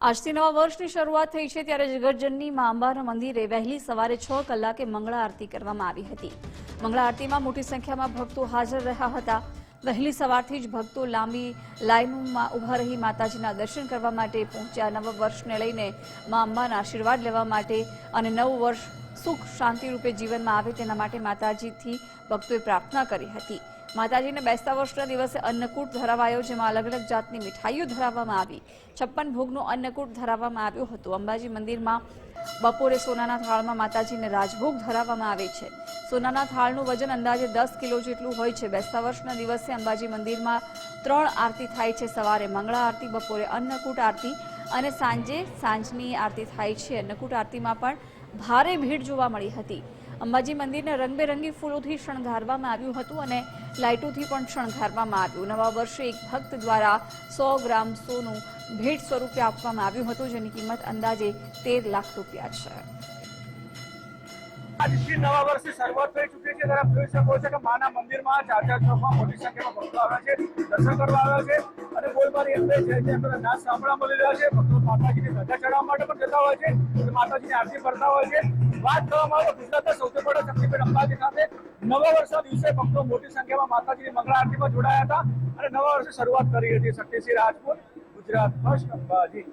આજથી નવા વર્ષની શરૂઆત થઈ છે ત્યારે જગતજનની મા અંબાના મંદિરે વહેલી સવારે છ કલાકે મંગળા આરતી કરવામાં આવી હતી. મંગળા આરતીમાં મોટી સંખ્યામાં ભક્તો હાજર રહ્યા હતા. વહેલી સવારથી જ ભક્તો લાંબી લાઇનમાં ઊભા રહી માતાજીના દર્શન કરવા માટે પહોંચ્યા. નવ વર્ષને લઈને મા અંબાના આશીર્વાદ લેવા માટે અને નવું વર્ષ સુખ શાંતિ રૂપે જીવનમાં આવે તેના માટે માતાજીથી ભક્તોએ પ્રાર્થના કરી હતી. માતાજીને બેસતા વર્ષના દિવસે અન્નકૂટ ધરાવાયો, જેમાં અલગ અલગ જાતની મીઠાઈઓ ધરાવવામાં આવી. છપ્પન ભોગનું અન્નકૂટ ધરાવવામાં આવ્યું હતું. અંબાજી મંદિરમાં બપોરે સોનાના થાળમાં માતાજીને રાજભોગ ધરાવવામાં આવે છે. સોનાના થાળનું વજન અંદાજે દસ કિલો જેટલું હોય છે. બેસતા વર્ષના દિવસે અંબાજી મંદિરમાં ત્રણ આરતી થાય છે. સવારે મંગળા આરતી, બપોરે અન્નકૂટ આરતી અને સાંજે સાંજની આરતી થાય છે. અન્નકૂટ આરતીમાં પણ ભારે ભીડ જોવા મળી હતી. અંબાજી મંદિરને રંગબેરંગી ફૂલોથી શણગારવામાં આવ્યું હતું અને લાઇટોથી પણ શણગારવામાં આવ્યું. નવા વર્ષે એક ભક્ત દ્વારા સો ગ્રામ સોનું ભેટ સ્વરૂપે આપવામાં આવ્યું હતું, જેની કિંમત અંદાજે તેર લાખ રૂપિયા છે. દર્શન કરવા આવ્યા છે. અને બોલબારી એમ છે નાચ સાંભળવા મળી રહ્યા છે, ભક્તો માતાજીને ધજા ચડાવવા માટે પણ જતા હોય છે માતાજીની આરતી કરતા હોય છે. વાત કરવામાં આવે ગુજરાતના સૌથી મોટા શક્તિપીઠ અંબાજી ખાતે નવા વર્ષના દિવસે ભક્તો મોટી સંખ્યામાં માતાજીની મંગળા આરતીમાં જોડાયા હતા અને નવા વર્ષે શરૂઆત કરી હતી શક્તિસિંહ રાજપૂત, ગુજરાત ફર્સ્ટ અંબાજી.